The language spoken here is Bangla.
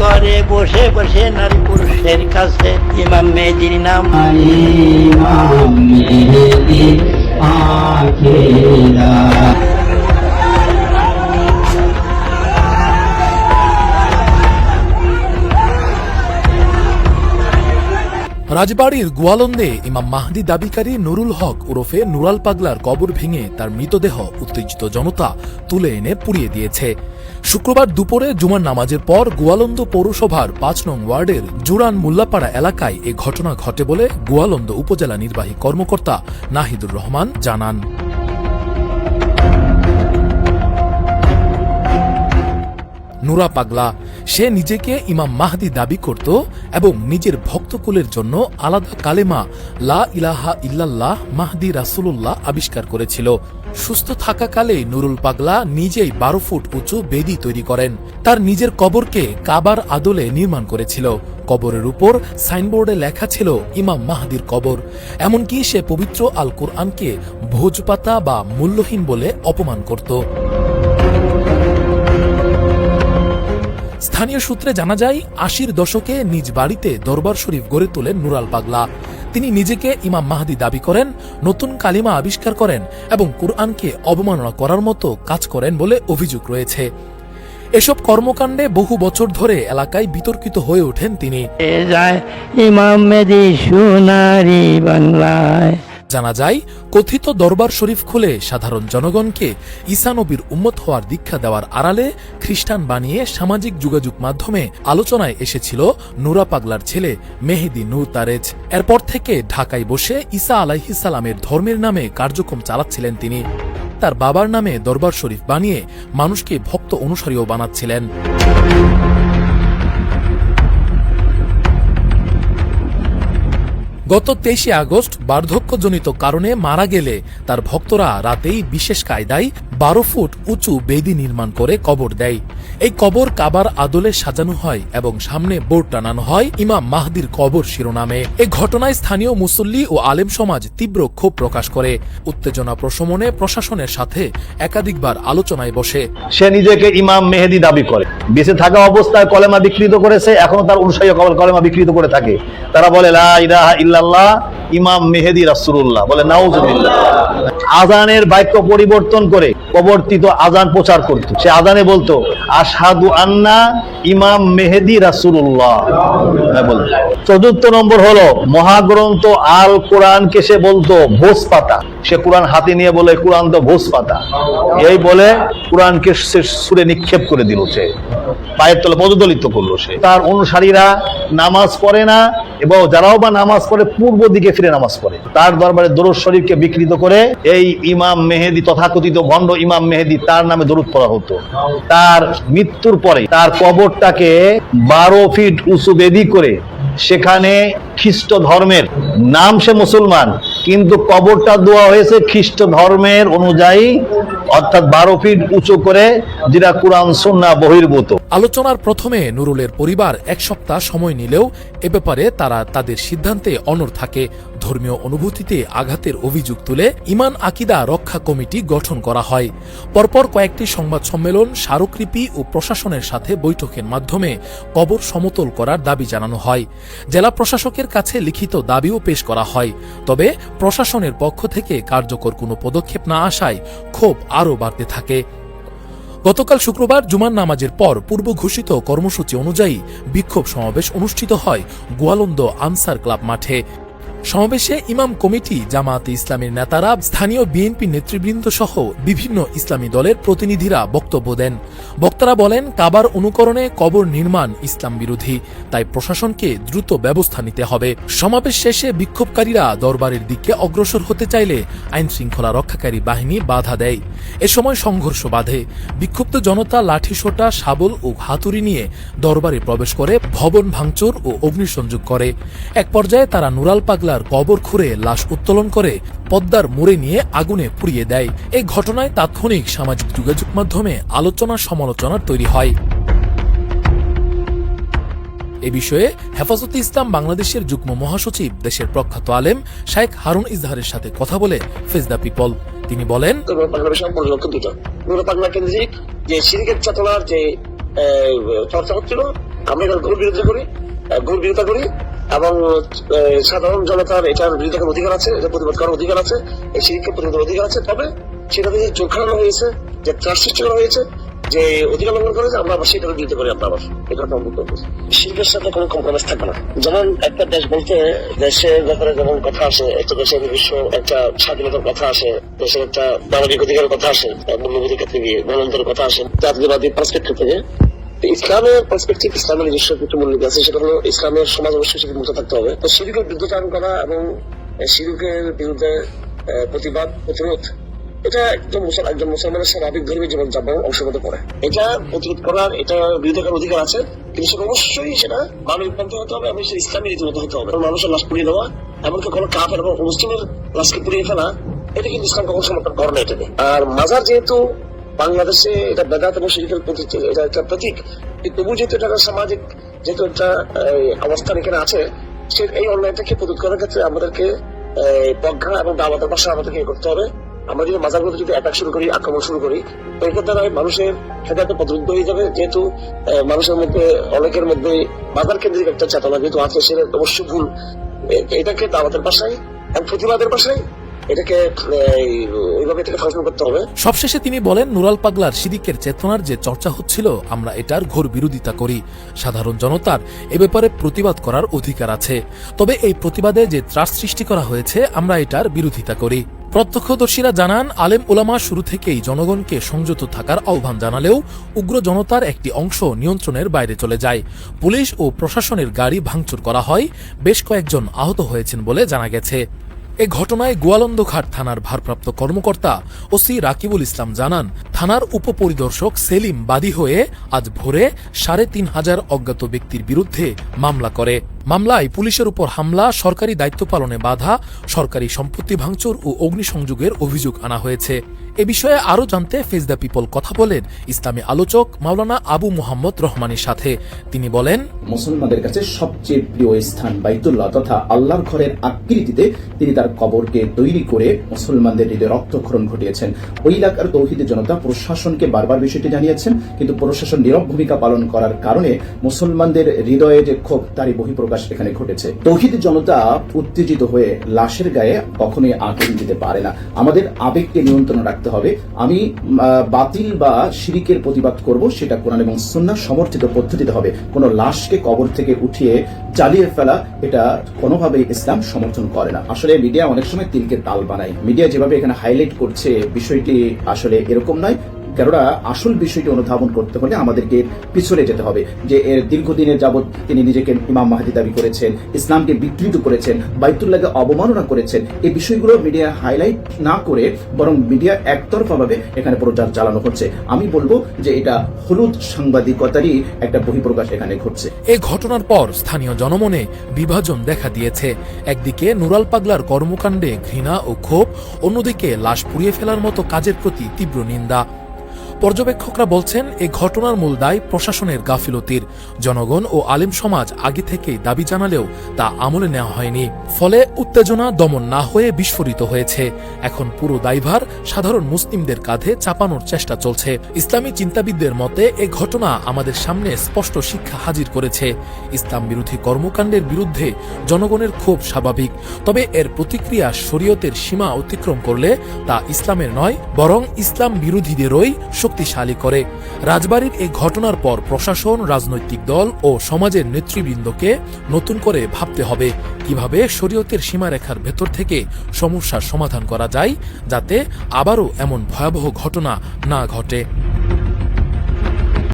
করে বসে বসে নারী পুরুষের কাছে ইমাম মেহেদির নাম। রাজবাড়ির গোয়ালন্দে ইমাম মাহদি দাবিকারী নুরুল হক ওরফে নুরাল পাগলার কবর ভেঙে তার মৃতদেহ উত্তেজিত জনতা তুলে এনে পুড়িয়ে দিয়েছে। শুক্রবার দুপুরে জুমার নামাজের পর গোয়ালন্দ পৌরসভার পাঁচ নং ওয়ার্ডের জুরান মোল্লাপাড়া এলাকায় এ ঘটনা ঘটে বলে গোয়ালন্দ উপজেলা নির্বাহী কর্মকর্তা নাহিদুর রহমান জানান। নুরা পাগলা, সে নিজেকে ইমাম মাহদি দাবি করত এবং নিজের ভক্তকুলের জন্য আলাদা কালেমা লা ইলাহা ইল্লাল্লাহ মাহদি রাসুলুল্লাহ আবিষ্কার করেছিল। সুস্থ থাকাকালে নুরুল পাগলা নিজেই বারো ফুট উঁচু বেদি তৈরি করেন। তার নিজের কবরকে কাবার আদলে নির্মাণ করেছিল। কবরের উপর সাইনবোর্ডে লেখা ছিল ইমাম মাহদির কবর। এমনকি সে পবিত্র আল কোরআনকে ভোজপাতা বা মূল্যহীন বলে অপমান করত। স্থানীয় সূত্রে জানা যায়, আশির দশকে নিজ বাড়িতে দরবার শরীফ গড়ে তোলেন নুরাল পাগলা। তিনি নিজেকে ইমাম মাহাদি দাবি করেন, নতুন কালিমা আবিষ্কার করেন এবং কুরআনকে অবমাননা করার মতো কাজ করেন বলে অভিযোগ রয়েছে। এসব কর্মকাণ্ডে বহু বছর ধরে এলাকায় বিতর্কিত হয়ে ওঠেন তিনি। ইমাম মেহেদি সোনারি বাংলায়। জানা যায়, কথিত দরবার শরীফ খুলে সাধারণ জনগণকে ঈসানবীর উম্মত হওয়ার দীক্ষা দেওয়ার আড়ালে খ্রিস্টান বানিয়ে সামাজিক যোগাযোগ মাধ্যমে আলোচনায় এসেছিল নুরা পাগলার ছেলে মেহেদি নূর তারেজ এরপর থেকে ঢাকায় বসে ঈসা আলাইহিসালামের ধর্মের নামে কার্যক্রম চালাচ্ছিলেন তিনি। তার বাবার নামে দরবার শরীফ বানিয়ে মানুষকে ভক্ত অনুসারীও বানাচ্ছিলেন। গত তেইশে আগস্ট বার্ধক্যজনিত কারণে মারা গেলে তার ভক্তরা রাতেই বিশেষ কায়দায় বারো ফুট উঁচু বেদি নির্মাণ করে কবর দেয়। এই কবর কাবার আদলে সাজানো হয় এবং সামনে বোর্ড টানানো হয় ইমাম মাহদির কবর শিরোনামে। এই ঘটনায় স্থানীয় মুসল্লি ও আলেম সমাজ তীব্র ক্ষোভ প্রকাশ করে। উত্তেজনা প্রশমনে প্রশাসনের সাথে একাধিকবার আলোচনায় বসে। সে নিজেকে ইমাম মেহেদি দাবি করে। বেঁচে থাকা অবস্থায় কলেমা বিকৃত করেছে, এখনও তার অনুসারী কলেমা বিকৃত করে থাকে। তারা বলে, লা ইলাহা ইল্লাল্লাহ ইমাম মেহেদি রাসুল্লাহ বলে নাউজুবিল্লাহ। আজানের বাক্য পরিবর্তন করে প্রবর্তিত আজান প্রচার করত। সে আজানে বলতো, আশহাদু আন্না ইমাম মেহেদি রাসূলুল্লাহ। হ্যাঁ। চতুর্থ নম্বর হলো, মহাগ্রন্থ আল কোরআনকে সে বলতো ভোজ পাতা সে কোরআন হাতে নিয়ে বলে, কোরআন তো ভোজ পাতা এই বলে কোরআনকে সে সুরে নিক্ষেপ করে দিল সে। পায়ের তলে পদদলিত করল সে। তার অনুসারীরা নামাজ পড়ে না, এবং যারাও বা নামাজ পড়ে, পূর্ব দিকে ফিরে নামাজ পড়ে। তার দরবারে দরুদ শরীফকে বিকৃত করে, এই ইমাম মেহেদি তথাকথিত ভণ্ড ইমাম মেহেদি তার নামে দরুদ পড়া হতো। তার মৃত্যুর পরে তার কবরটাকে বারো ফিট উঁচু বেদি করে সেখানে খ্রিস্ট ধর্মের নাম সে মুসলমান, কিন্তু কবরটা দেওয়া হয়েছে খ্রিস্ট ধর্মের অনুযায়ী, অর্থাৎ বারো ফিট উঁচু করে যেটা কোরআন সন্না বহির্ভূত। আলোচনার প্রথমে নুরুলের পরিবার এক সপ্তাহ সময় নিলেও এ ব্যাপারে তারা তাদের সিদ্ধান্তে অনড় থাকে। ধর্মীয় অনুভূতিতে আঘাতের অভিযোগ তুলে ইমান আকিদা রক্ষা কমিটি গঠন করা হয়। পরপর কয়েকটি সংবাদ সম্মেলন, স্মারকলিপি ও প্রশাসনের সাথে বৈঠকের মাধ্যমে কবর সমতল করার দাবি জানানো হয়। জেলা প্রশাসকের কাছে লিখিত দাবিও পেশ করা হয়। তবে প্রশাসনের পক্ষ থেকে কার্যকর কোনো পদক্ষেপ না আসায় ক্ষোভ আরও বাড়তে থাকে। গতকাল শুক্রবার জুমার নামাজের পর পূর্ব ঘোষিত কর্মসূচি অনুযায়ী বিক্ষোভ সমাবেশ অনুষ্ঠিত হয় গোয়ালন্দ আনসার ক্লাব মাঠে। সমাবেশে ইমাম কমিটি, জামায়াতে ইসলামের নেতারা, স্থানীয় বিএনপি নেতৃবৃন্দ সহ বিভিন্ন ইসলামী দলের প্রতিনিধিরা বক্তব্য দেন। বক্তারা বলেন, কাবার অনুকরণে কবর নির্মাণ ইসলাম বিরোধী, তাই প্রশাসনকে দ্রুত ব্যবস্থা নিতে হবে। সমাবেশ শেষে বিক্ষোভকারীরা দরবারের দিকে অগ্রসর হতে চাইলে আইন শৃঙ্খলা রক্ষাকারী বাহিনী বাধা দেয়। এ সময় সংঘর্ষ বাধে। বিক্ষুব্ধ জনতা লাঠিসোঁটা, শাবল ও হাতুড়ি নিয়ে দরবারে প্রবেশ করে ভবন ভাঙচুর ও অগ্নিসংযোগ করে। এক পর্যায়ে তারা নুরাল পাগলার কবর খুঁড়ে লাশ উত্তোলন করে, পদ্মার মুড়ে নিয়ে আগুনে পুড়িয়ে দেয়। এই ঘটনায় তাৎক্ষণিক সামাজিক যোগাযোগ মাধ্যমে আলোচনা সমালোচনার তৈরি হয়। এ বিষয়ে হেফাজতে ইসলাম বাংলাদেশের যুগ্ম মহাসচিব, দেশের প্রখ্যাত আলেম শাইখ হারুন ইজহারের সাথে কথা বলে ফেস দ্য পিপল। তিনি বলেন যে সিরিকের চেতনার যে চর্চা হচ্ছিল, আমরা ঘোর বিরোধিতা করি ঘোর বিরোধিতা করি এবং সাধারণ জনতার এটার বিরোধিতা করার অধিকার আছে? এটা প্রতিবাদ করার অধিকার আছে? এই শিরিককে প্রতিবাদের অধিকার আছে? তবে সেটা থেকে চোখ খাড়ানো হয়েছে, যে ত্রাস সৃষ্টি করা হয়েছে, যে অধিকার লঙ্ঘন করেছে আমরা আবার সেটার বিরুদ্ধে করি আমরা আবার এটা বক্তব্য শিল্পের সাথে কোনো কম্প্রোমাইজ থাকবে না। যেমন একটা দেশ বলতে, দেশের ব্যাপারে যেমন কথা আসে, একটা দেশের বিশ্ব একটা স্বাধীনতার কথা আসে, দেশের একটা মানবিক অধিকারের কথা আসে মূল্যবোধের ক্ষেত্রে গিয়ে গণতন্ত্রের কথা আসে, জাতীয়বাদী পার্সপেক্টিভ থেকে ইসলামের পার্সপেক্টিভ ইসলামের নিজস্ব কিছু মূল্যবোধ আছে, সেটা হলো ইসলামের সমাজ অবশ্যই সেটা মুক্ত থাকতে হবে। তো শিরুকের বিরুদ্ধাচরণ করা এবং শিরুকের বিরুদ্ধে প্রতিবাদ, প্রতিরোধ, এটা একজন মুসল, একজন মুসলমানের স্বাভাবিক ধর্মী জীবন যাপন অংশগত করে। এটা প্রতিরোধ করার, এটা বিরোধী করার অধিকার আছে, কিন্তু সেটা অবশ্যই সেটা মানবিক পন্থা হতে হবে এবং সেটা ইসলামী রীতিমতো হতে হবে। মানুষের লাশ পুড়িয়ে দেওয়া, এমনকি কোনো কাফের এবং মুসলিমের লাশকে পুড়িয়ে ফেলা, এটা কিন্তু ইসলাম কখনো সমর্থন করে না এটাকে। আর মাজার যেহেতু বাংলাদেশে এটা বেদাত এবং শিরিকের এটা একটা প্রতীক তবু যেহেতু এটা সামাজিক, যেহেতু একটা অবস্থান এখানে আছে, সে এই অন্যায়টাকে প্রতিরোধ করার ক্ষেত্রে আমাদেরকে প্রজ্ঞা এবং দাওয়াতের পাশে আমাদেরকে করতে হবে? আমরা যদি মাজারগুলো যদি অ্যাটাক শুরু করি, আক্রমণ শুরু করি, তো এটার দ্বারা মানুষের হেদায়তে প্রতিরুদ্ধ হয়ে যাবে। যেহেতু মানুষের মধ্যে, অনেকের মধ্যে বাজার কেন্দ্রিক একটা চেতনা যেহেতু আছে, সেটা অবশ্যই ভুল। এটাকে দাওয়াতের পাশায় এবং প্রতিবাদের পাশায় এটাকে এই, ওইভাবে এটাকে ফাংশন করতে হবে। সবশেষে তিনি বলেন নুরাল পাগলার সিদিকের চেতনার যে চর্চা হচ্ছিল আমরা এটার ঘোর বিরোধিতা করি। সাধারণ জনতার এ ব্যাপারে প্রতিবাদ করার অধিকার আছে। তবে এই প্রতিবাদে যে ত্রাস সৃষ্টি করা হয়েছে আমরা এটার বিরোধিতা করি। প্রত্যক্ষদর্শীরা জানান আলেম ওলামা শুরু থেকেই জনগণকে সংযত থাকার আহ্বান জানালেও উগ্র জনতার একটি অংশ নিয়ন্ত্রণের বাইরে চলে যায়। পুলিশ ও প্রশাসনের গাড়ি ভাঙচুর করা হয় বেশ কয়েকজন আহত হয়েছেন বলে জানা গেছে। এ ঘটনায় গোয়ালন্দ গোয়ালন্দঘাট থানার ভারপ্রাপ্ত কর্মকর্তা ওসি রাকিবুল ইসলাম জানান থানার উপপরিদর্শক সেলিম বাদী হয়ে আজ ভোরে সাড়ে তিন হাজার অজ্ঞাত ব্যক্তির বিরুদ্ধে মামলা করে। মামলায় পুলিশের উপর হামলা, সরকারি দায়িত্ব পালনে বাধা, সরকারি সম্পত্তি ভাঙচুর ও অগ্নিসংযোগের অভিযোগ আনা হয়েছে। এ বিষয়ে আরও জানতে ফেস দ্য পিপল কথা বলেন ইসলামী আলোচক মাওলানা আবু মোহাম্মদ রহমানের সাথে। তিনি বলেন, মুসলমানদের কাছে সবচেয়ে প্রিয় স্থান বাইতুল্লাহ তথা আল্লাহর ঘরের আকৃতিতে তিনি তার কবরকে তৈরি করে মুসলমানদের হৃদয়ে রক্তক্ষরণ ঘটিয়েছেন। ওই এলাকার তৌহিদ জনতা প্রশাসনকে বারবার বিষয়টি জানিয়েছেন, কিন্তু প্রশাসন নীরব ভূমিকা পালন করার কারণে মুসলমানদের হৃদয়ে যে ক্ষোভ, তারই বহিঃপ্রকাশ এখানে ঘটেছে। তৌহিদ জনতা উত্তেজিত হয়ে লাশের গায়ে কখনোই আগুন দিতে পারে না। আমাদের আবেগকে নিয়ন্ত্রণ রাখতে হবে। আমি বাতিল বা শিরিকের প্রতিবাদ করব, সেটা কোরআন এবং সুন্নাহ সমর্থিত পদ্ধতিতে হবে। কোনো লাশকে কবর থেকে উঠিয়ে জ্বালিয়ে ফেলা, এটা কোনোভাবেই ইসলাম সমর্থন করে না। আসলে মিডিয়া অনেক সময় তিলকে তাল বানায়। মিডিয়া যেভাবে এখানে হাইলাইট করছে, বিষয়টি আসলে এরকম নয়। কেননা আসল বিষয়টি অনুধাবন করতে হলে আমাদেরকে পিছনে যেতে হবে যে এর দীর্ঘদিনের যাবৎ তিনি নিজেকে ইমাম মাহাদি দাবি করেছেন, ইসলামকে বিকৃত করেছেন, বাইতুল্লাহকে অবমাননা করেছেন, এই বিষয়গুলো মিডিয়া হাইলাইট না করে বরং মিডিয়া একতরফাভাবে এখানে প্রচার চালানো হচ্ছে। আমি বলব যে এটা হলুদ সাংবাদিকতারই একটা বহিঃপ্রকাশ এখানে ঘটছে। এই ঘটনার পর স্থানীয় জনমনে বিভাজন দেখা দিয়েছে। একদিকে নুরাল পাগলার কর্মকাণ্ডে ঘৃণা ও ক্ষোভ, অন্যদিকে লাশ পুড়িয়ে ফেলার মতো কাজের প্রতি তীব্র নিন্দা। পর্যবেক্ষকরা বলছেন এই ঘটনার মূল দায় প্রশাসনের গাফিলতির। জনগণ ও আলিম সমাজ আগে থেকেই দাবি জানালেও তা আমলে নেওয়া হয়নি। ফলে উত্তেজনা দমন না হয়ে বিস্ফোরিত হয়েছে। এখন পুরো দায়ভার সাধারণ মুসলিমদের কাঁধে চাপানোর চেষ্টা চলছে। ইসলামী চিন্তাবিদদের মতে, এ ঘটনা আমাদের সামনে স্পষ্ট শিক্ষা হাজির করেছে। ইসলাম বিরোধী কর্মকাণ্ডের বিরুদ্ধে জনগণের ক্ষোভ স্বাভাবিক। তবে এর প্রতিক্রিয়া শরীয়তের সীমা অতিক্রম করলে তা ইসলামের নয়, বরং ইসলাম বিরোধীদেরই শক্তিশালী করে। রাজবাড়ির এই ঘটনার পর প্রশাসন, রাজনৈতিক দল ও সমাজের নেতৃবৃন্দকে নতুন করে ভাবতে হবে, কীভাবে শরীয়তের সীমারেখার ভেতর থেকে সমস্যার সমাধান করা যায় যাতে আবারও এমন ভয়াবহ ঘটনা না ঘটে।